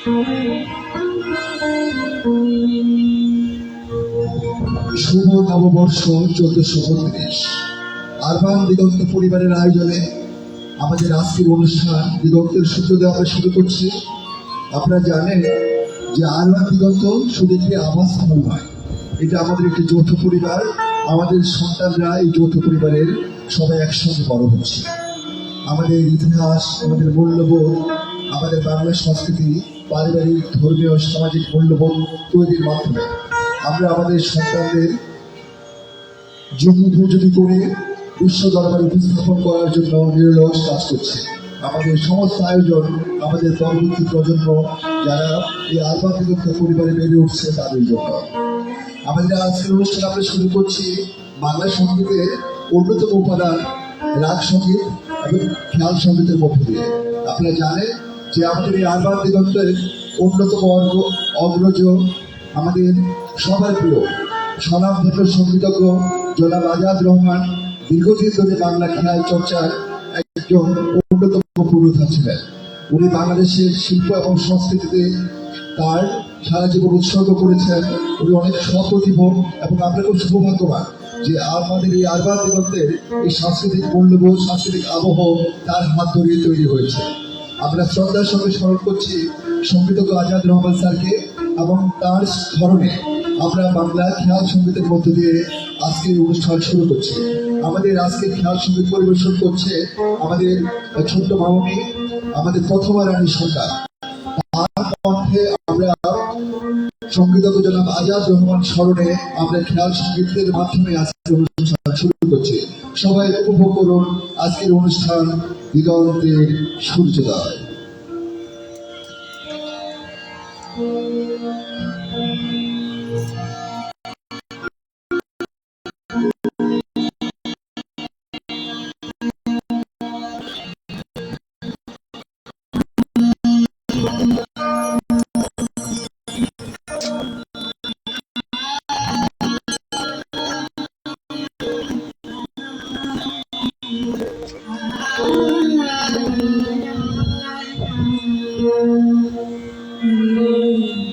শুভ নববর্ষ চোদ্দশো বত্রিশ আরবান দিগন্ত পরিবারের আয়োজনে আমাদের আজকের অনুষ্ঠান দিগন্তের সূর্যোদয় আমরা শুরু করছি। আপনারা জানেন যে আরবান দিগন্ত শুধু একটি আবাসস্থল নয়, এটা আমাদের একটি যৌথ পরিবার। আমাদের সন্তানরা এই যৌথ পরিবারের সবাই একসঙ্গে বড় হচ্ছে। আমাদের ইতিহাস, আমাদের মূল্যবোধ, আমাদের বাংলা সংস্কৃতি পারিবারিক, ধর্মীয়, সামাজিক মূল্যবোধ তৈরির মাধ্যমে আমরা আমাদের সন্তানদের যোগ্য উপযোগী করে, বিশ্ব দরবারে উপস্থাপন করার জন্য নিরলস কাজ করছে। আমাদের সমস্ত আয়োজন, আমাদের পরবর্তী প্রজন্ম যারা এই আলবা বিদগ্ধ পরিবারে বেড়ে উঠছে, তাদের জন্য। আমাদের আজকের অনুষ্ঠান আমরা শুরু করছি বাংলা সঙ্গীতের অন্যতম উপাদান রাগ সংগীত এবং খেয়াল সঙ্গীতের মধ্য দিয়ে। আপনারা জানেন যে আমাদের এই আরবান দিগন্তের অন্যতম অর্গ অগ্রজ আমাদের সবার প্রিয় স্বনামধন্য সঙ্গীতজ্ঞ জনাব আজাদ রহমান, দীর্ঘদিন ধরে বাংলা খেয়াল চর্চার একজন অন্যতম পুরোধা ছিলেন। উনি বাংলাদেশের শিল্প এবং সংস্কৃতিতে তার সারা জীবন উৎসর্গ করেছেন। উনি অনেক সপ্রতিভ এবং আমরা খুব সৌভাগ্যবান যে আমাদের এই আরবান দিগন্তের এই সাংস্কৃতিক মূল্যবোধ, সাংস্কৃতিক আবহ তার হাত ধরিয়ে তৈরি হয়েছে। আমরা শ্রদ্ধার সঙ্গে স্মরণ করছি সঙ্গীতজ্ঞ আজাদ রহমান স্যারকে এবং তার স্মরণে আমরা বাংলা খেয়াল সঙ্গীতের মধ্য দিয়ে আজকে অনুষ্ঠান শুরু করছি। আমাদের আজকে খেয়াল সংগীত পরিবেশন করছে আমাদের ছোট্ট মামনি, আমাদের প্রথমা রানী সরকার। তার কণ্ঠে আমরা সঙ্গীতজ্ঞ জনাব আজাদ রহমান স্মরণে আমরা খেয়াল সংগীতের মাধ্যমে আজকের অনুষ্ঠান শুরু করছি। সবাই উপভোগ করুন। আজকের অনুষ্ঠান দিগন্তের সূর্যোদয়। Amen.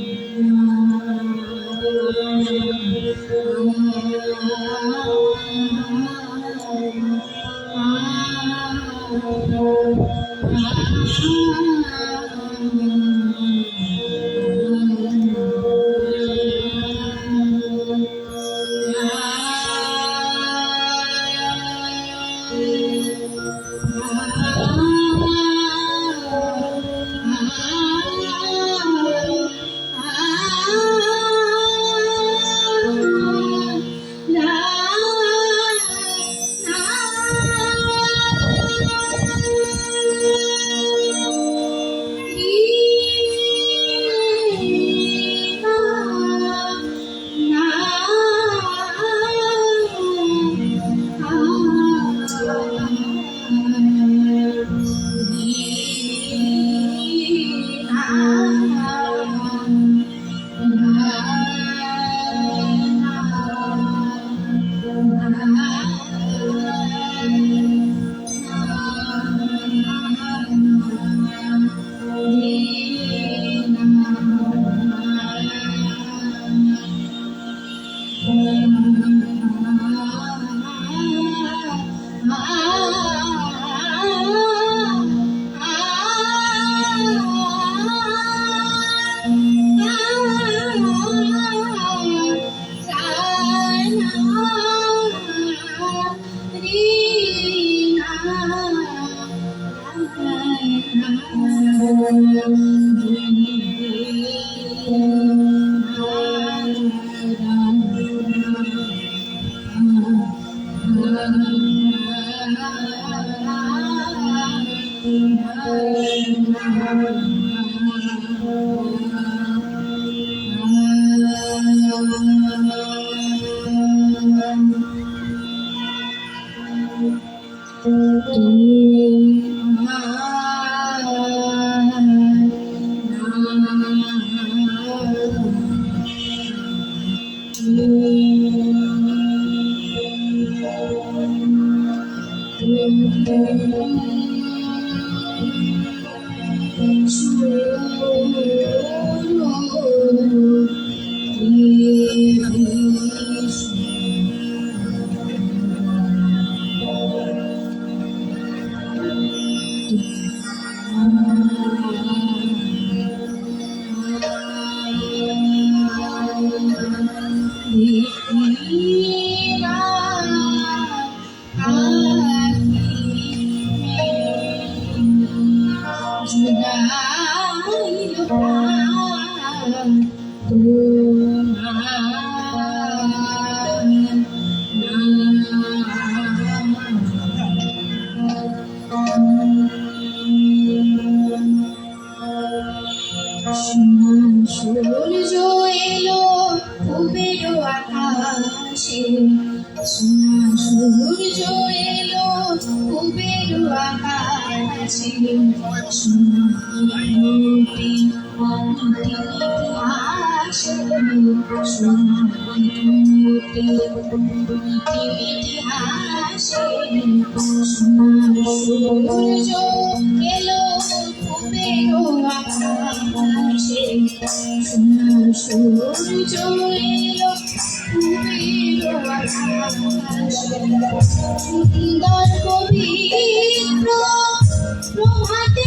Om এলো কুবের আকাশে সোনার সূর্য এলো কুবের আকাশে সুন্দর পবিত্র প্রভাতের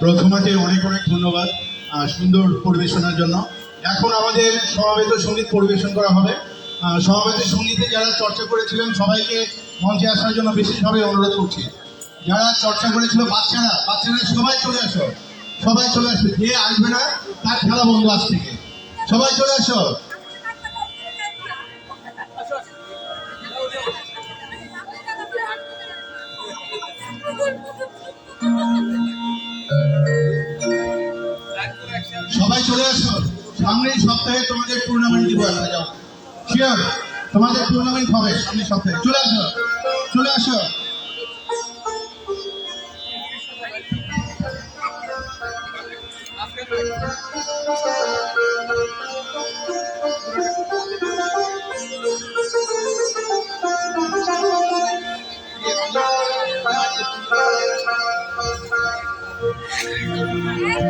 প্রথমাতে অনেক অনেক ধন্যবাদ সুন্দর পরিবেশনার জন্য। এখন আমাদের সমাবেত সংগীত পরিবেশন করা হবে। সমাবেত সঙ্গীতে যারা চর্চা করেছিলেন, সবাইকে মঞ্চে আসার জন্য বিশেষভাবে অনুরোধ করছি। যারা চর্চা করেছিল, বাচ্চারা বাচ্চারা সবাই চলে আসো। সবাই চলে আসো। যে আসবে না? তার খেলা বন্ধ আজ থেকে। সবাই চলে আসো। সবাই চলে আসো। সামনের সপ্তাহে তোমাদের টুর্নামেন্ট দিব একটা শিওর তোমাদের টুর্নামেন্ট হবে সামনের সপ্তাহে। চলে আসো চলে আসো। সকালে তো